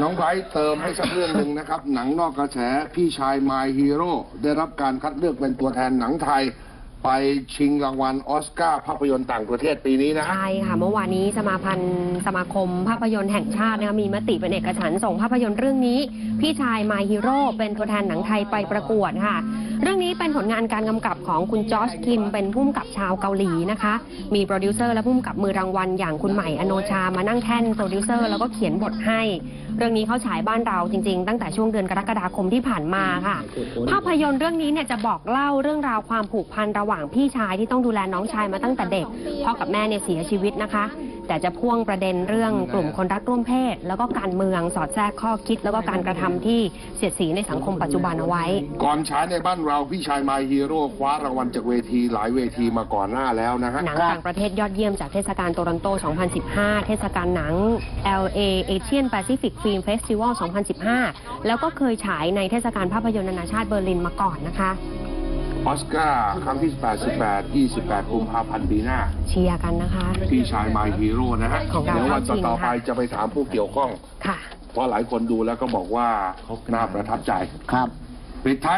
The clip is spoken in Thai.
น้องไบรท์เติมให้สักเรื่องหนึ่งนะครับ หนังนอกกระแสพี่ชายไมฮีโร่ได้รับการคัดเลือกเป็นตัวแทนหนังไทย ไปชิงรางวัลออสการ์ภาพยนตร์ต่างประเทศปีนี้นะ ใช่ค่ะ เมื่อวานนี้สมาพันธ์สมาคมภาพยนตร์แห่งชาตินะคะมีมติเป็นเอกฉันท์ส่งภาพยนตร์เรื่องนี้ พี่ชาย My Hero เป็นตัวแทนหนังไทยไปประกวดค่ะ เรื่องนี้เป็นผลงานการกำกับของคุณจอชคิม เป็นผู้กำกับชาวเกาหลีนะคะ มีโปรดิวเซอร์และผู้กำกับมือรางวัลอย่างคุณใหม่อโนชามานั่งแท่นโปรดิวเซอร์แล้วก็เขียนบทให้ เรื่องนี้เขาฉายบ้านเราจริง ๆ ตั้งแต่ช่วงเดือนกรกฎาคมที่ผ่านมาค่ะ ภาพยนตร์เรื่องนี้เนี่ยจะบอกเล่าเรื่องราวความผูกพันระหว่างพี่ชายที่ต้องดูแลน้องชายมาตั้งแต่เด็กพ่อกับแม่เนี่ยเสียชีวิตนะคะ แต่จะพ่วงประเด็นเรื่องกลุ่มคนรักร่วมเพศ แล้วก็การเมืองสอดแทรกข้อคิด แล้วก็การกระทำที่เสียดสีในสังคมปัจจุบันเอาไว้ ก่อนฉายในบ้านเราพี่ชาย My Hero คว้ารางวัลจากเวทีหลายเวทีมาก่อนหน้าแล้วนะฮะหนังต่างประเทศยอดเยี่ยมจากเทศกาลโตรอนโต 2015 เทศกาลหนัง LA Asian Pacific Film Festival 2015 แล้วก็เคยฉายในเทศกาลภาพยนตร์นานาชาติเบอร์ลินมาก่อนนะคะ ออสการ์ครั้งที่88 28กุมภาพันธ์ปีหน้า เชียร์กันนะคะ พี่ชาย My Hero นะฮะของเราเดี๋ยววันจริงต่อๆไปค่ะจะไปถามผู้เกี่ยวข้อง ค่ะ เพราะหลายคนดูแล้วก็บอกว่าน่าประทับใจครับ ปิดท้าย